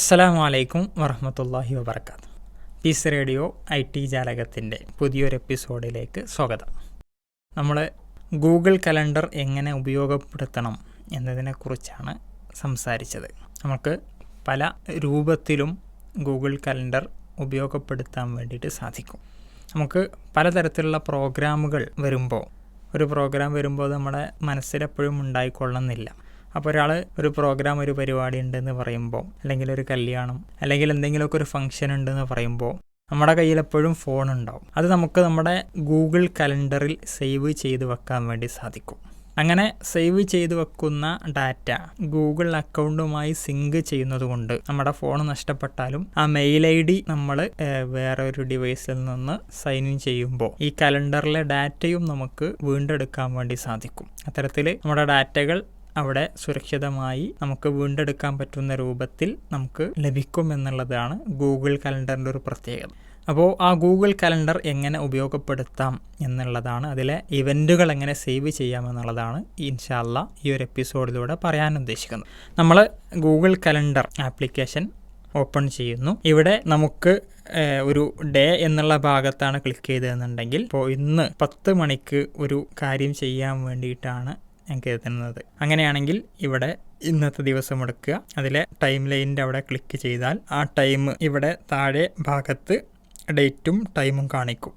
അസ്സലാമു അലൈക്കും വറഹമത്തല്ലാഹി വബർക്കാത്ത് പീസ് റേഡിയോ ഐ ടി ജാലകത്തിന്റെ പുതിയൊരു എപ്പിസോഡിലേക്ക് സ്വാഗതം. നമ്മൾ ഗൂഗിൾ കലണ്ടർ എങ്ങനെ ഉപയോഗപ്പെടുത്തണം എന്നതിനെക്കുറിച്ചാണ് സംസാരിച്ചത്. നമുക്ക് പല രൂപത്തിലും ഗൂഗിൾ കലണ്ടർ ഉപയോഗപ്പെടുത്താൻ വേണ്ടിയിട്ട് സാധിക്കും. നമുക്ക് പലതരത്തിലുള്ള പ്രോഗ്രാമുകൾ വരുമ്പോൾ ഒരു പ്രോഗ്രാം വരുമ്പോൾ നമ്മുടെ മനസ്സിലെപ്പോഴും ഉണ്ടായിക്കൊള്ളുന്നില്ല. അപ്പോൾ ഒരാൾ ഒരു പ്രോഗ്രാം ഒരു പരിപാടി ഉണ്ടെന്ന് പറയുമ്പോൾ അല്ലെങ്കിൽ ഒരു കല്യാണം അല്ലെങ്കിൽ എന്തെങ്കിലുമൊക്കെ ഒരു ഫംഗ്ഷൻ ഉണ്ടെന്ന് പറയുമ്പോൾ നമ്മുടെ കയ്യിൽ എപ്പോഴും ഫോൺ ഉണ്ടാവും. അത് നമുക്ക് നമ്മുടെ ഗൂഗിൾ കലണ്ടറിൽ സേവ് ചെയ്ത് വെക്കാൻ വേണ്ടി സാധിക്കും. അങ്ങനെ സേവ് ചെയ്ത് വെക്കുന്ന ഡാറ്റ ഗൂഗിൾ അക്കൗണ്ടുമായി സിങ്ക് ചെയ്യുന്നത് കൊണ്ട് നമ്മുടെ ഫോൺ നഷ്ടപ്പെട്ടാലും ആ മെയിൽ ഐ ഡി നമ്മൾ വേറെ ഒരു ഡിവൈസിൽ നിന്ന് സൈൻ ഇൻ ചെയ്യുമ്പോൾ ഈ കലണ്ടറിലെ ഡാറ്റയും നമുക്ക് വീണ്ടെടുക്കാൻ വേണ്ടി സാധിക്കും. അത്തരത്തിൽ നമ്മുടെ ഡാറ്റകൾ അവിടെ സുരക്ഷിതമായി നമുക്ക് വീണ്ടെടുക്കാൻ പറ്റുന്ന രൂപത്തിൽ നമുക്ക് ലഭിക്കും എന്നുള്ളതാണ് ഗൂഗിൾ കലണ്ടറിന്റെ ഒരു പ്രത്യേകത. അപ്പോൾ ആ ഗൂഗിൾ കലണ്ടർ എങ്ങനെ ഉപയോഗപ്പെടുത്താം എന്നുള്ളതാണ് അതിലെ ഇവന്റുകൾ എങ്ങനെ സേവ് ചെയ്യാം എന്നുള്ളതാണ് ഇൻഷാല്ല ഈ ഒരു എപ്പിസോഡിലൂടെ പറയാൻ ഉദ്ദേശിക്കുന്നത്. നമ്മൾ ഗൂഗിൾ കലണ്ടർ ആപ്ലിക്കേഷൻ ഓപ്പൺ ചെയ്യുന്നു. ഇവിടെ നമുക്ക് ഒരു ഡേ എന്നുള്ള ഭാഗത്താണ് ക്ലിക്ക് ചെയ്തതെന്നുണ്ടെങ്കിൽ ഇപ്പോൾ ഇന്ന് പത്ത് മണിക്ക് ഒരു കാര്യം ചെയ്യാൻ വേണ്ടിയിട്ടാണ് ഞാൻ കരുതുന്നത്. അങ്ങനെയാണെങ്കിൽ ഇവിടെ ഇന്നത്തെ ദിവസം എടുക്കുക. അതിലെ ടൈം ലൈനിന്റെ അവിടെ ക്ലിക്ക് ചെയ്താൽ ആ ടൈം ഇവിടെ താഴെ ഭാഗത്ത് ഡേറ്റും ടൈമും കാണിക്കും.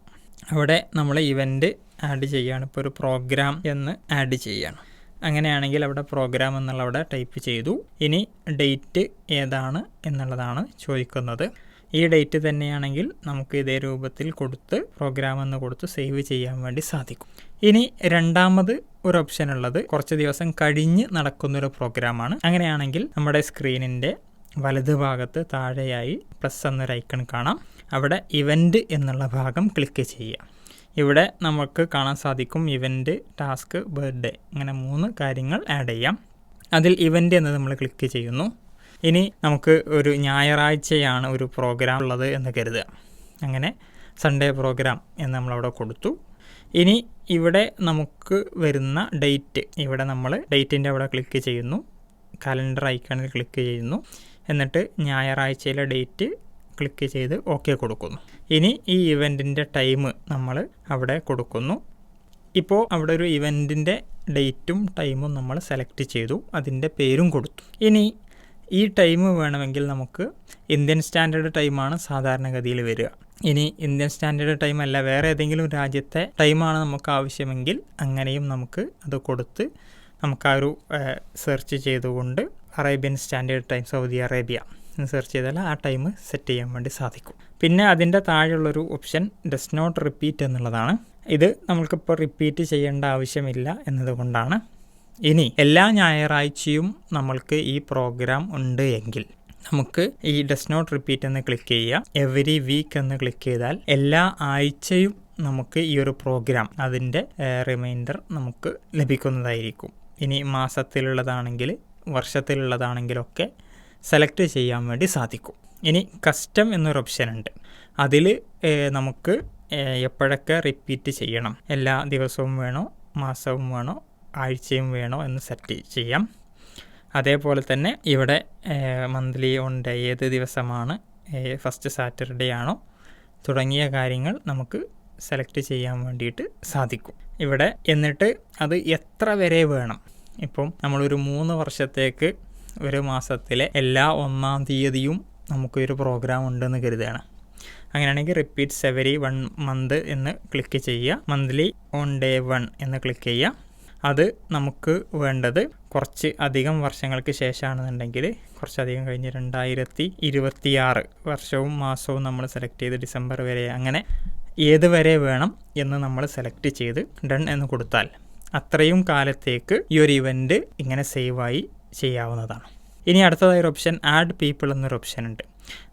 അവിടെ നമ്മൾ ഇവന്റ് ആഡ് ചെയ്യുകയാണ് ഇപ്പോൾ ഒരു പ്രോഗ്രാം എന്ന് ആഡ് ചെയ്യുകയാണ് അങ്ങനെയാണെങ്കിൽ അവിടെ പ്രോഗ്രാം എന്നുള്ള അവിടെ ടൈപ്പ് ചെയ്തു. ഇനി ഡേറ്റ് ഏതാണ് എന്നുള്ളതാണ് ചോദിക്കുന്നത്. ഈ ഡേറ്റ് തന്നെയാണെങ്കിൽ നമുക്ക് ഇതേ രൂപത്തിൽ കൊടുത്ത് പ്രോഗ്രാം എന്ന് കൊടുത്ത് സേവ് ചെയ്യാൻ വേണ്ടി സാധിക്കും. ഇനി രണ്ടാമത് ഒരു ഓപ്ഷൻ ഉള്ളത് കുറച്ച് ദിവസം കഴിഞ്ഞ് നടക്കുന്നൊരു പ്രോഗ്രാമാണ് അങ്ങനെയാണെങ്കിൽ നമ്മുടെ സ്ക്രീനിന്റെ വലത് ഭാഗത്ത് താഴെയായി പ്ലസ് എന്നൊരു ഐക്കൺ കാണാം. അവിടെ ഇവന്റ് എന്നുള്ള ഭാഗം ക്ലിക്ക് ചെയ്യുക. ഇവിടെ നമുക്ക് കാണാൻ സാധിക്കും ഇവന്റ് ടാസ്ക് ബർത്ത്ഡേ ഇങ്ങനെ മൂന്ന് കാര്യങ്ങൾ ആഡ് ചെയ്യാം. അതിൽ ഇവന്റ് എന്ന് നമ്മൾ ക്ലിക്ക് ചെയ്യുന്നു. ഇനി നമുക്ക് ഒരു ഞായറാഴ്ചയാണ് ഒരു പ്രോഗ്രാം ഉള്ളത് എന്ന് കരുതുക. അങ്ങനെ സൺഡേ പ്രോഗ്രാം എന്ന് നമ്മളവിടെ കൊടുത്തു. ഇനി ഇവിടെ നമുക്ക് വരുന്ന ഡേറ്റ് ഇവിടെ നമ്മൾ ഡേറ്റിന്റെ അവിടെ ക്ലിക്ക് ചെയ്യുന്നു. കലണ്ടർ ഐക്കണിൽ ക്ലിക്ക് ചെയ്യുന്നു. എന്നിട്ട് ഞായറാഴ്ചയിലെ ഡേറ്റ് ക്ലിക്ക് ചെയ്ത് ഓക്കെ കൊടുക്കുന്നു. ഇനി ഈ ഇവന്റിന്റെ ടൈം നമ്മൾ അവിടെ കൊടുക്കുന്നു. ഇപ്പോൾ അവിടെ ഒരു ഇവന്റിന്റെ ഡേറ്റും ടൈമും നമ്മൾ സെലക്ട് ചെയ്തു. അതിന്റെ പേരും കൊടുത്തു. ഇനി ഈ ടൈം വേണമെങ്കിൽ നമുക്ക് ഇന്ത്യൻ സ്റ്റാൻഡേർഡ് ടൈമാണ് സാധാരണഗതിയിൽ വരിക. ഇനി ഇന്ത്യൻ സ്റ്റാൻഡേർഡ് ടൈം അല്ല വേറെ ഏതെങ്കിലും രാജ്യത്തെ ടൈമാണ് നമുക്ക് ആവശ്യമെങ്കിൽ അങ്ങനെയും നമുക്ക് അത് കൊടുത്ത് നമുക്ക് ആ ഒരു സെർച്ച് ചെയ്തുകൊണ്ട് Arabian standard time Saudi Arabia എന്ന് സെർച്ച് ചെയ്താൽ ആ ടൈം സെറ്റ് ചെയ്യാൻ വേണ്ടി സാധിക്കും. പിന്നെ അതിന്റെ താഴെയുള്ളൊരു ഓപ്ഷൻ ഡസ് നോട്ട് റിപ്പീറ്റ് എന്നുള്ളതാണ്. ഇത് നമ്മൾക്കിപ്പോൾ റിപ്പീറ്റ് ചെയ്യേണ്ട ആവശ്യമില്ല എന്നതുകൊണ്ടാണ്. ഇനി എല്ലാ ഞായറാഴ്ചയും നമ്മൾക്ക് ഈ പ്രോഗ്രാം ഉണ്ട് എങ്കിൽ നമുക്ക് ഈ ഡസ് നോട്ട് റിപ്പീറ്റ് എന്ന് ക്ലിക്ക് ചെയ്യുക. എവറി വീക്ക് എന്ന് ക്ലിക്ക് ചെയ്താൽ എല്ലാ ആഴ്ചയും നമുക്ക് ഈ ഒരു പ്രോഗ്രാം അതിന്റെ റിമൈൻഡർ നമുക്ക് ലഭിക്കുന്നതായിരിക്കും. ഇനി മാസത്തിലുള്ളതാണെങ്കിൽ വർഷത്തിലുള്ളതാണെങ്കിലൊക്കെ സെലക്ട് ചെയ്യാൻ വേണ്ടി സാധിക്കും. ഇനി കസ്റ്റം എന്നൊരു ഓപ്ഷൻ ഉണ്ട്. അതിൽ നമുക്ക് എപ്പോഴൊക്കെ റിപ്പീറ്റ് ചെയ്യണം? എല്ലാ ദിവസവും വേണോ? മാസവും വേണോ? ആഴ്ചയും വേണോ എന്ന് സെറ്റ് ചെയ്യാം. അതേപോലെ തന്നെ ഇവിടെ മന്ത്ലി ഓൺ ഡേ ഏത് ദിവസമാണ് ഫസ്റ്റ് സാറ്റർഡേ ആണോ തുടങ്ങിയ കാര്യങ്ങൾ നമുക്ക് സെലക്ട് ചെയ്യാൻ വേണ്ടിയിട്ട് സാധിക്കും. ഇവിടെ എന്നിട്ട് അത് എത്ര വരെ വേണം? ഇപ്പം നമ്മളൊരു മൂന്ന് വർഷത്തേക്ക് ഒരു മാസത്തിലെ എല്ലാ ഒന്നാം തീയതിയും നമുക്കൊരു പ്രോഗ്രാം ഉണ്ടെന്ന് കരുതുകയാണ്. അങ്ങനെയാണെങ്കിൽ റിപ്പീറ്റ്സ് എവരി വൺ മന്ത് എന്ന് ക്ലിക്ക് ചെയ്യുക. മന്ത്ലി ഓൺ ഡേ വൺ എന്ന് ക്ലിക്ക് ചെയ്യുക. അത് നമുക്ക് വേണ്ടത് കുറച്ച് അധികം വർഷങ്ങൾക്ക് ശേഷമാണെന്നുണ്ടെങ്കിൽ കുറച്ചധികം കഴിഞ്ഞ് രണ്ടായിരത്തി ഇരുപത്തിയാറ് വർഷവും മാസവും നമ്മൾ സെലക്ട് ചെയ്ത് ഡിസംബർ വരെ അങ്ങനെ ഏത് വരെ വേണം എന്ന് നമ്മൾ സെലക്ട് ചെയ്ത് ഡൺ എന്ന് കൊടുത്താൽ അത്രയും കാലത്തേക്ക് ഈ ഒരു ഇവന്റ് ഇങ്ങനെ സേവായി ചെയ്യാവുന്നതാണ്. ഇനി അടുത്തതായ ഒരു ഓപ്ഷൻ ആഡ് പീപ്പിൾ എന്നൊരു ഓപ്ഷൻ ഉണ്ട്.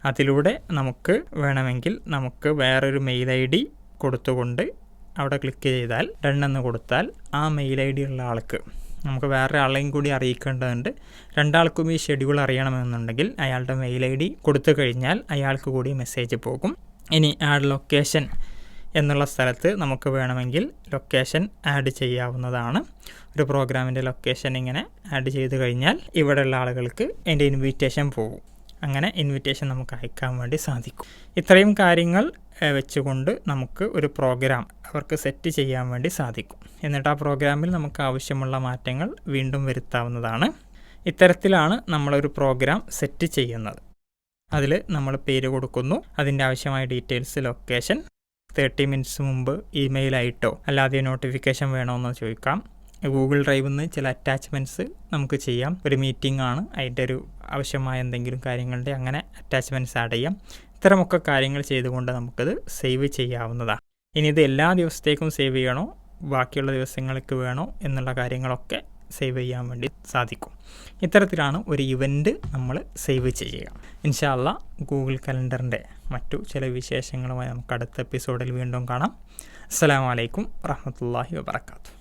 അതിലൂടെ നമുക്ക് വേണമെങ്കിൽ നമുക്ക് വേറൊരു മെയിൽ ഐ ഡി കൊടുത്തുകൊണ്ട് അവിടെ ക്ലിക്ക് ചെയ്താൽ ഡൺ എന്ന് കൊടുത്താൽ ആ മെയിൽ ഐ ഡി ഉള്ള ആൾക്ക്. നമുക്ക് വേറെ ആളെയും കൂടി അറിയിക്കേണ്ടതുണ്ട്. രണ്ടാൾക്കും ഈ ഷെഡ്യൂൾ അറിയണമെന്നുണ്ടെങ്കിൽ അയാളുടെ മെയിൽ ഐ ഡി കൊടുത്തു കഴിഞ്ഞാൽ അയാൾക്ക് കൂടി മെസ്സേജ് പോകും. ഇനി ആഡ് ലൊക്കേഷൻ എന്നുള്ള സ്ഥലത്ത് നമുക്ക് വേണമെങ്കിൽ ലൊക്കേഷൻ ആഡ് ചെയ്യാവുന്നതാണ്. ഒരു പ്രോഗ്രാമിന്റെ ലൊക്കേഷൻ ഇങ്ങനെ ആഡ് ചെയ്ത് കഴിഞ്ഞാൽ ഇവിടെയുള്ള ആളുകൾക്ക് എന്റെ ഇൻവിറ്റേഷൻ പോകും. അങ്ങനെ ഇൻവിറ്റേഷൻ നമുക്ക് അയക്കാൻ വേണ്ടി സാധിക്കും. ഇത്രയും കാര്യങ്ങൾ വെച്ചുകൊണ്ട് നമുക്ക് ഒരു പ്രോഗ്രാം അവർക്ക് സെറ്റ് ചെയ്യാൻ വേണ്ടി സാധിക്കും. എന്നിട്ട് ആ പ്രോഗ്രാമിൽ നമുക്ക് ആവശ്യമുള്ള മാറ്റങ്ങൾ വീണ്ടും വരുത്താവുന്നതാണ്. ഇത്തരത്തിലാണ് നമ്മളൊരു പ്രോഗ്രാം സെറ്റ് ചെയ്യുന്നത്. അതിൽ നമ്മൾ പേര് കൊടുക്കുന്നു അതിന്റെ ആവശ്യമായ ഡീറ്റെയിൽസ് ലൊക്കേഷൻ തേർട്ടി മിനിറ്റ്സ് മുമ്പ് ഇമെയിലായിട്ടോ അല്ലാതെ നോട്ടിഫിക്കേഷൻ വേണമെന്ന് ചോദിക്കാം. ഗൂഗിൾ ഡ്രൈവിൽ നിന്ന് ചില അറ്റാച്ച്മെന്റ്സ് നമുക്ക് ചെയ്യാം. ഒരു മീറ്റിംഗ് ആണ് അതിന്റെ ഒരു ആവശ്യമായ എന്തെങ്കിലും കാര്യങ്ങളുടെ അങ്ങനെ അറ്റാച്ച്മെന്റ്സ് ആഡ് ചെയ്യാം. ഇത്തരമൊക്കെ കാര്യങ്ങൾ ചെയ്തുകൊണ്ട് നമുക്കത് സേവ് ചെയ്യാവുന്നതാണ് ഇനി ഇത് എല്ലാ ദിവസത്തേക്കും സേവ് ചെയ്യണോ? ബാക്കിയുള്ള ദിവസങ്ങൾക്ക് വേണോ? എന്നുള്ള കാര്യങ്ങളൊക്കെ സേവ് ചെയ്യാൻ വേണ്ടി സാധിക്കും. ഇത്തരത്തിലാണ് ഒരു ഇവന്റ് നമ്മൾ സേവ് ചെയ്യുക. ഇൻഷാല്ല ഗൂഗിൾ കലണ്ടറിന്റെ മറ്റു ചില വിശേഷങ്ങളുമായി നമുക്ക് അടുത്ത എപ്പിസോഡിൽ വീണ്ടും കാണാം. അസ്സാം വലൈക്കും വാഹമത്തല്ലാഹി വാബർക്കാത്തു